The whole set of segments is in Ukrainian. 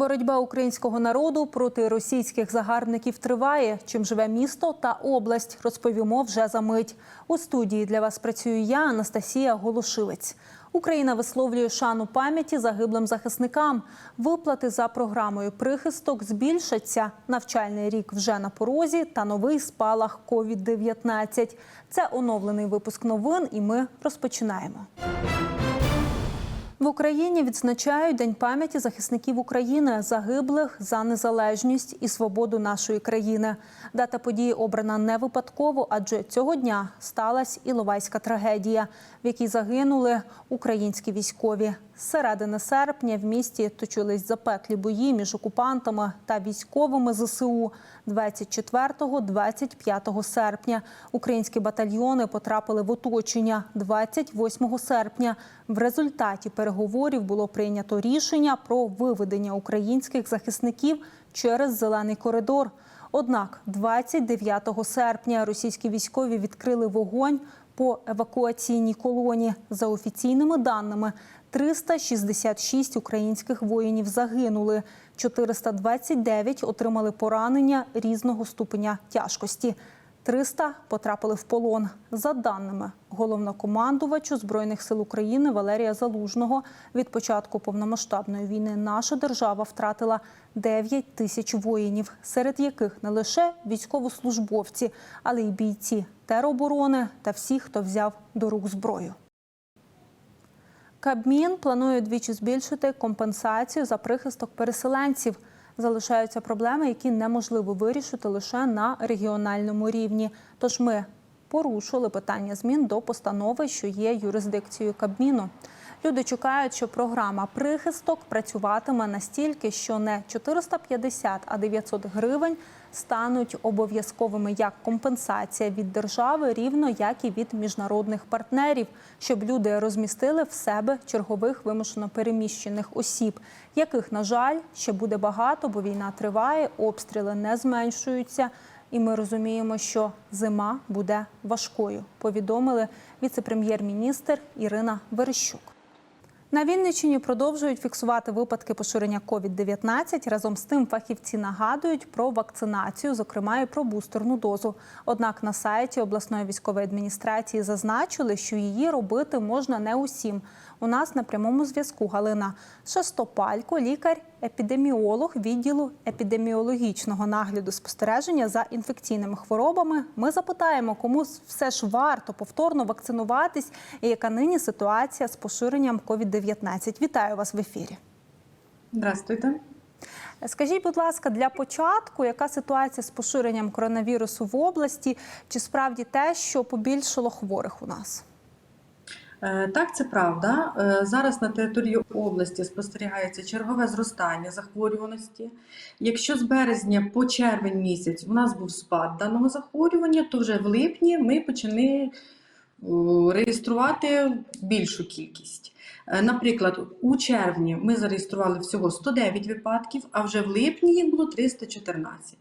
Боротьба українського народу проти російських загарбників триває. Чим живе місто та область, розповімо вже за мить. У студії для вас працюю я, Анастасія Голошилець. Україна висловлює шану пам'яті загиблим захисникам. Виплати за програмою прихисток збільшаться. Навчальний рік вже на порозі та новий спалах COVID-19. Це оновлений випуск новин, і ми розпочинаємо. В Україні відзначають День пам'яті захисників України, загиблих за незалежність і свободу нашої країни. Дата події обрана не випадково, адже цього дня сталася Іловайська трагедія, в якій загинули українські військові. Середини серпня в місті точились запеклі бої між окупантами та військовими ЗСУ. 24-25 серпня українські батальйони потрапили в оточення 28 серпня. В результаті переговорів було прийнято рішення про виведення українських захисників через зелений коридор. Однак, 29 серпня російські військові відкрили вогонь по евакуаційній колоні. За офіційними даними, 366 українських воїнів загинули, 429 отримали поранення різного ступеня тяжкості. 300 потрапили в полон. За даними головнокомандувачу Збройних сил України Валерія Залужного, від початку повномасштабної війни наша держава втратила 9 тисяч воїнів, серед яких не лише військовослужбовці, але й бійці тероборони та всі, хто взяв до рук зброю. Кабмін планує двічі збільшити компенсацію за прихисток переселенців. Залишаються проблеми, які неможливо вирішити лише на регіональному рівні. Тож ми порушили питання змін до постанови, що є юрисдикцією Кабміну. Люди чекають, що програма прихисток працюватиме настільки, що не 450, а 900 гривень стануть обов'язковими як компенсація від держави, рівно як і від міжнародних партнерів, щоб люди розмістили в себе чергових вимушено переміщених осіб, яких, на жаль, ще буде багато, бо війна триває, обстріли не зменшуються. І ми розуміємо, що зима буде важкою. Повідомили віце-прем'єр-міністр Ірина Верещук. На Вінниччині продовжують фіксувати випадки поширення COVID-19. Разом з тим фахівці нагадують про вакцинацію, зокрема і про бустерну дозу. Однак на сайті обласної військової адміністрації зазначили, що її робити можна не усім. У нас на прямому зв'язку Галина Шестопалько, лікар-епідеміолог відділу епідеміологічного нагляду спостереження за інфекційними хворобами. Ми запитаємо, кому все ж варто повторно вакцинуватись, і яка нині ситуація з поширенням COVID-19. Вітаю вас в ефірі. Здравствуйте. Скажіть, будь ласка, для початку, яка ситуація з поширенням коронавірусу в області? Чи справді те, що побільшало хворих у нас? Е, Так, це правда. Е, Зараз на території області спостерігається чергове зростання захворюваності. Якщо з березня по червень місяць у нас був спад даного захворювання, то вже в липні ми почали реєструвати більшу кількість. Е, Наприклад, у червні ми зареєстрували всього 109 випадків, а вже в липні їх було 314.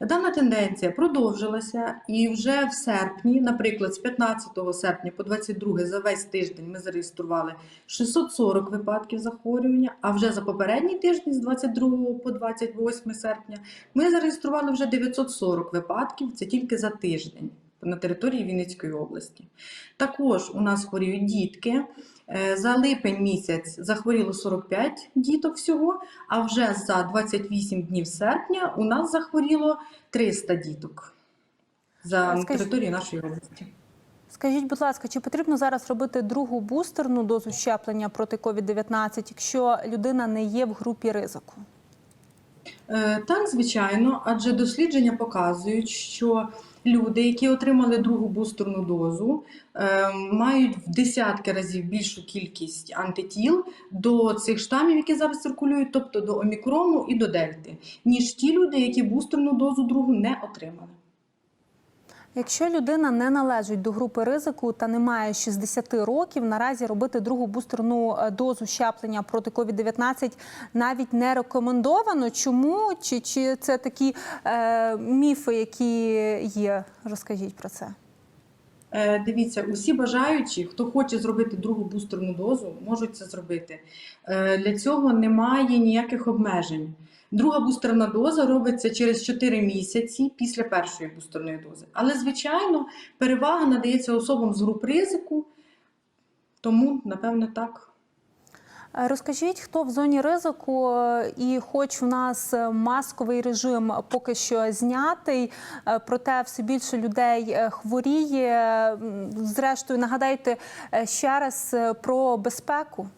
Дана тенденція продовжилася, і вже в серпні, наприклад, з 15 серпня по 22 за весь тиждень ми зареєстрували 640 випадків захворювання. А вже за попередній тиждень, з 22 по 28 серпня, ми зареєстрували вже 940 випадків. Це тільки за тиждень на території Вінницької області. Також у нас хворіють дітки. Е, За липень місяць захворіло 45 діток всього, а вже за 28 днів серпня у нас захворіло 300 діток за Скажіть- територією нашої області. Скажіть, будь ласка, чи потрібно зараз робити другу бустерну дозу щеплення проти COVID-19, якщо людина не є в групі ризику? Е, Так, звичайно, адже дослідження показують, що люди, які отримали другу бустерну дозу, е, мають в десятки разів більшу кількість антитіл до цих штамів, які зараз циркулюють, тобто до омікрону і до дельти, ніж ті люди, які бустерну дозу другу не отримали. Якщо людина не належить до групи ризику та не має 60 років, наразі робити другу бустерну е, дозу щеплення проти COVID-19 навіть не рекомендовано. Чому? Чи, чи це такі е, міфи, які є? Розкажіть про це. Е, Дивіться, усі бажаючі, хто хоче зробити другу бустерну дозу, можуть це зробити. Е, Для цього немає ніяких обмежень. Друга бустерна доза робиться через 4 місяці після першої бустерної дози. Але, звичайно, перевага надається особам з груп ризику, тому, напевне, так. Е, Розкажіть, хто в зоні ризику, е, і хоч у нас е, масковий режим поки що знятий, проте все більше людей хворіє. Зрештою, нагадайте ще раз про безпеку.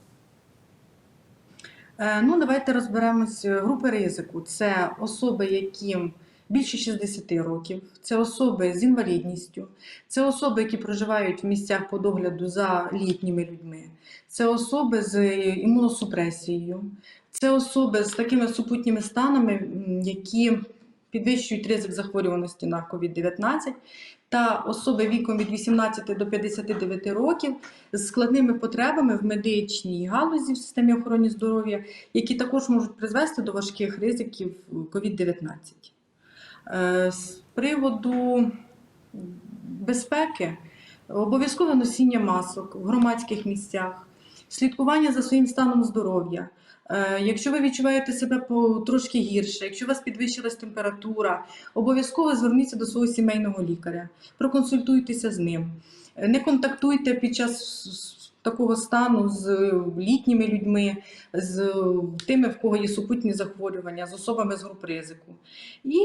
Ну, давайте розберемось. Групи ризику це особи, яким більше 60 років, це особи з інвалідністю, це особи, які проживають в місцях по догляду за літніми людьми, це особи з імуносупресією, це особи з такими супутніми станами, які підвищують ризик захворюваності на COVID-19, та особи віком від 18 до 59 років з складними потребами в медичній галузі в системі охорони здоров'я, які також можуть призвести до важких ризиків COVID-19. Е, З приводу безпеки, обов'язкове носіння масок в громадських місцях, слідкування за своїм станом здоров'я. Е, Якщо ви відчуваєте себе трошки гірше, якщо у вас підвищилась температура, обов'язково зверніться до свого сімейного лікаря, проконсультуйтеся з ним. Е, Не контактуйте під час такого стану з літніми людьми, з тими, в кого є супутні захворювання, з особами з груп ризику. І,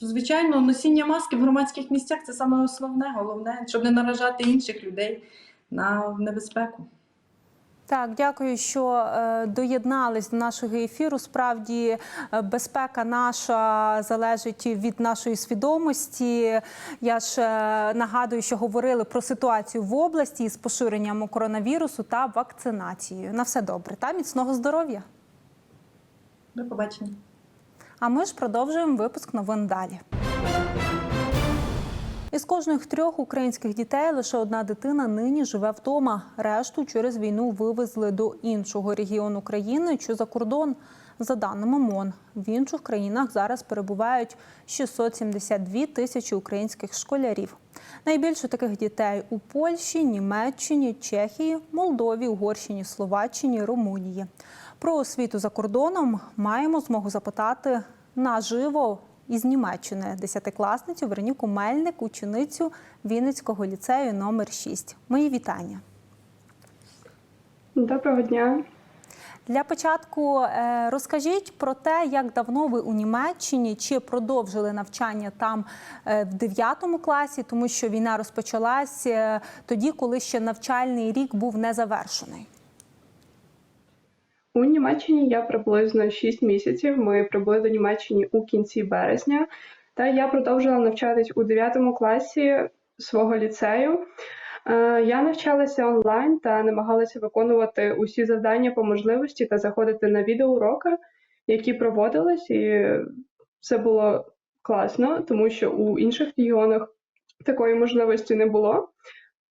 звичайно, носіння маски в громадських місцях це саме основне, головне, щоб не наражати інших людей на небезпеку. Так, дякую, що е, доєднались до нашого ефіру. Справді, е, безпека наша залежить від нашої свідомості. Я ж е, нагадую, що говорили про ситуацію в області з поширенням коронавірусу та вакцинацією. На все добре та міцного здоров'я. До побачення. А ми ж продовжуємо випуск новин далі. Із кожних трьох українських дітей лише одна дитина нині живе вдома. Решту через війну вивезли до іншого регіону країни чи за кордон. За даними МОН, в інших країнах зараз перебувають 672 тисячі українських школярів. Найбільше таких дітей у Польщі, Німеччині, Чехії, Молдові, Угорщині, Словаччині, Румунії. Про освіту за кордоном маємо змогу запитати наживо із Німеччини десятикласницю Вероніку Мельник, ученицю Вінницького ліцею номер 6. Мої вітання. Доброго дня. Для початку е, розкажіть про те, як давно ви у Німеччині чи продовжили навчання там е, в 9 класі, тому що війна розпочалась е, тоді, коли ще навчальний рік був не завершений. У Німеччині я приблизно 6 місяців. Ми прибули до Німеччини у кінці березня, та я продовжила навчатись у 9 класі свого ліцею. Е, Я навчалася онлайн та намагалася виконувати усі завдання по можливості та заходити на відеоуроки, які проводились, і це було класно, тому що у інших регіонах такої можливості не було.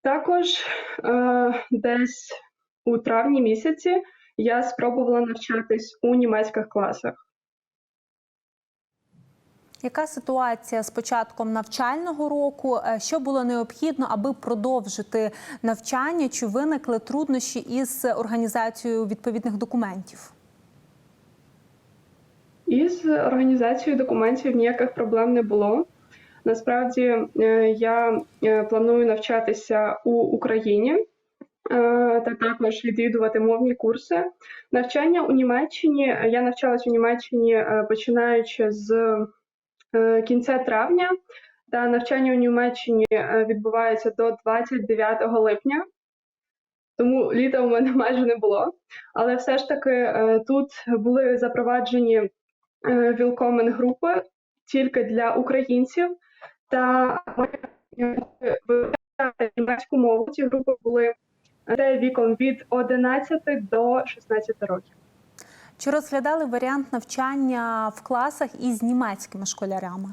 Також е, десь у травні місяці я спробувала навчатись у німецьких класах. Яка ситуація з початком навчального року? Е, Що було необхідно, аби продовжити навчання? Чи виникли труднощі із організацією відповідних документів? Із організацією документів ніяких проблем не було. Насправді е, я е, планую навчатися у Україні та також відвідувати мовні курси. Навчання у Німеччині я навчалась у Німеччині е, починаючи з е, кінця травня, та навчання у Німеччині е, відбувається до 29 липня. Тому літа у мене майже не було. Але все ж таки е, тут були запроваджені вілкомен групи тільки для українців. Та ми е, вивчали німецьку мову. Ці групи були дітей віком від 11 до 16 років. Чи розглядали варіант навчання в класах із німецькими школярями?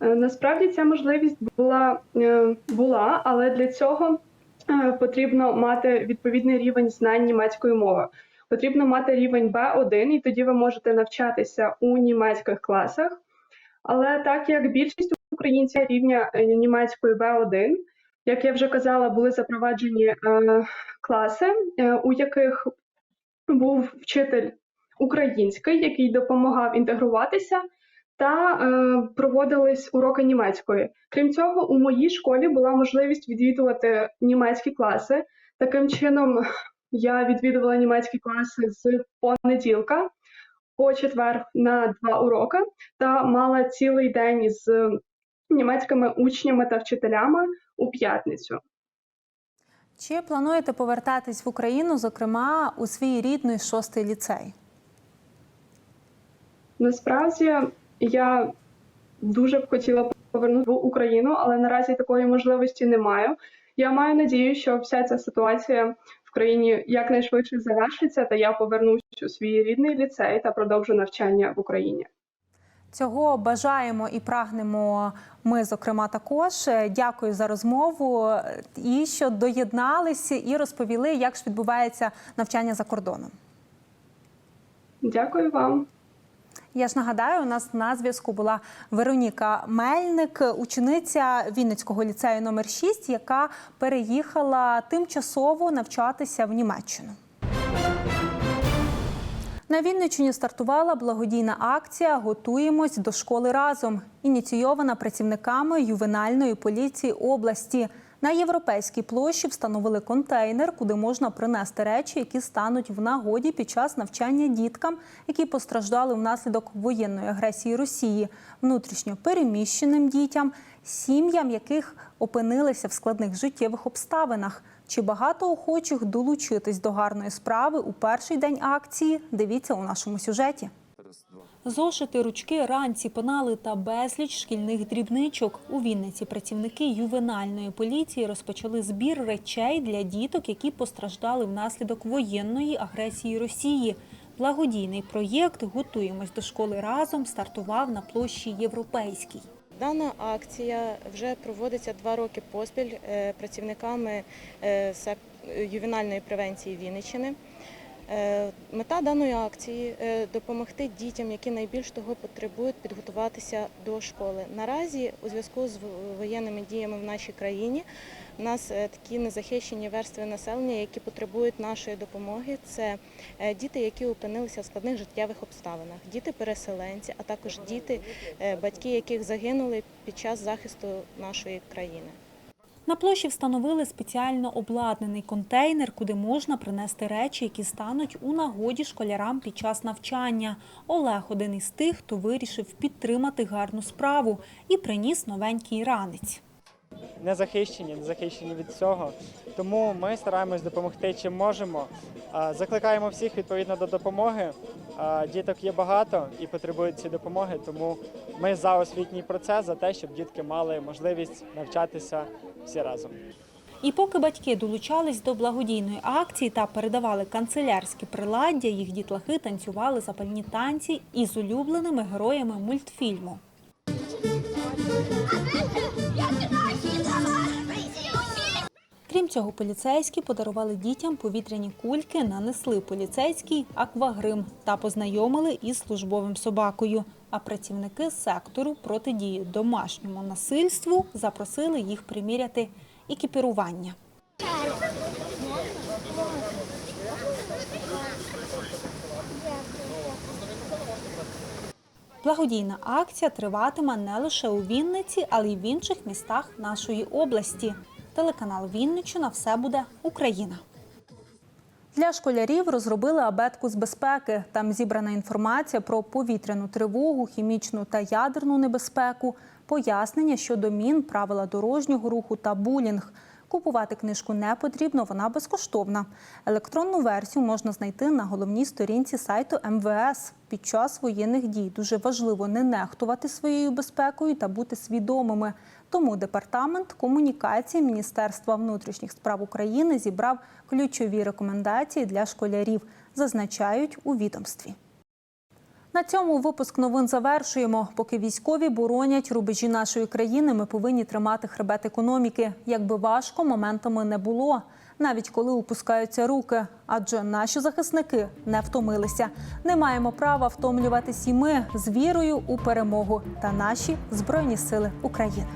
Е, Насправді ця можливість була, е, була, але для цього е, потрібно мати відповідний рівень знань німецької мови. Потрібно мати рівень B1, і тоді ви можете навчатися у німецьких класах. Але так як більшість українців рівня німецької B1, як я вже казала, були запроваджені е, класи, е, у яких був вчитель український, який допомагав інтегруватися, та е, проводились уроки німецької. Крім цього, у моїй школі була можливість відвідувати німецькі класи. Таким чином, я відвідувала німецькі класи з понеділка по четвер на два уроки та мала цілий день з німецькими учнями та вчителями у п'ятницю. Чи плануєте повертатись в Україну, зокрема у свій рідний шостий ліцей? Насправді я дуже б хотіла повернути в Україну, але наразі такої можливості не маю. Я маю надію, що вся ця ситуація в країні якнайшвидше завершиться, та я повернусь у свій рідний ліцей та продовжу навчання в Україні. Цього бажаємо і прагнемо ми, зокрема, також. Е, Дякую за розмову е, і що доєдналися і розповіли, як ж відбувається навчання за кордоном. Дякую вам. Я ж нагадаю, у нас на зв'язку була Вероніка Мельник, учениця Вінницького ліцею номер 6 яка переїхала тимчасово навчатися в Німеччину. На Вінниччині стартувала благодійна акція Готуємось до школи разом, ініційована працівниками ювенальної поліції області. На європейській площі встановили контейнер, куди можна принести речі, які стануть в нагоді під час навчання діткам, які постраждали внаслідок воєнної агресії Росії, внутрішньо переміщеним дітям, сім'ям, яких опинилися в складних життєвих обставинах. Чи багато охочих долучитись до гарної справи у перший день акції? Дивіться у нашому сюжеті. Зошити, ручки, ранці, пенали та безліч шкільних дрібничок. У Вінниці працівники ювенальної поліції розпочали збір речей для діток, які постраждали внаслідок воєнної агресії Росії. Благодійний проєкт Готуємось до школи разом стартував на площі Європейській. Дана акція вже проводиться два роки поспіль е, працівниками е, ювенальної превенції Вінниччини. Е, Мета даної акції е, допомогти дітям, які найбільш того потребують, підготуватися до школи. Наразі у зв'язку з воєнними діями в нашій країні у нас е, такі незахищені верстви населення, які потребують нашої допомоги. Це діти, які опинилися в складних життєвих обставинах, діти-переселенці, а також діти, батьки яких загинули під час захисту нашої країни. На площі встановили спеціально обладнаний контейнер, куди можна принести речі, які стануть у нагоді школярам під час навчання. Олег один із тих, хто вирішив підтримати гарну справу і приніс новенький ранець. не захищені, не захищені від цього. Тому ми стараємось допомогти чим можемо. Закликаємо всіх відповідно до допомоги. Діток є багато і потребують цієї допомоги. Тому ми за освітній процес, за те, щоб дітки мали можливість навчатися всі разом. І поки батьки долучались до благодійної акції та передавали канцелярські приладдя, їх дітлахи танцювали запальні танці із улюбленими героями мультфільму. Крім цього, поліцейські подарували дітям повітряні кульки, нанесли поліцейський аквагрим та познайомили із службовим собакою. А працівники сектору протидії домашньому насильству запросили їх приміряти екіпірування. Благодійна акція триватиме не лише у Вінниці, але й в інших містах нашої області. Телеканал Вінниччина все буде Україна. Для школярів розробили абетку з безпеки. Там зібрана інформація про повітряну тривогу, хімічну та ядерну небезпеку, пояснення щодо мін, правила дорожнього руху та булінг. Купувати книжку не потрібно, вона безкоштовна. Електронну версію можна знайти на головній сторінці сайту МВС. Під час воєнних дій дуже важливо не нехтувати своєю безпекою та бути свідомими. Тому департамент комунікації Міністерства внутрішніх справ України зібрав ключові рекомендації для школярів, зазначають у відомстві. На цьому випуск новин завершуємо. Поки військові боронять рубежі нашої країни, ми повинні тримати хребет економіки. Якби важко моментами не було, навіть коли опускаються руки. Адже наші захисники не втомилися. Не маємо права втомлюватись і ми з вірою у перемогу та наші збройні сили України.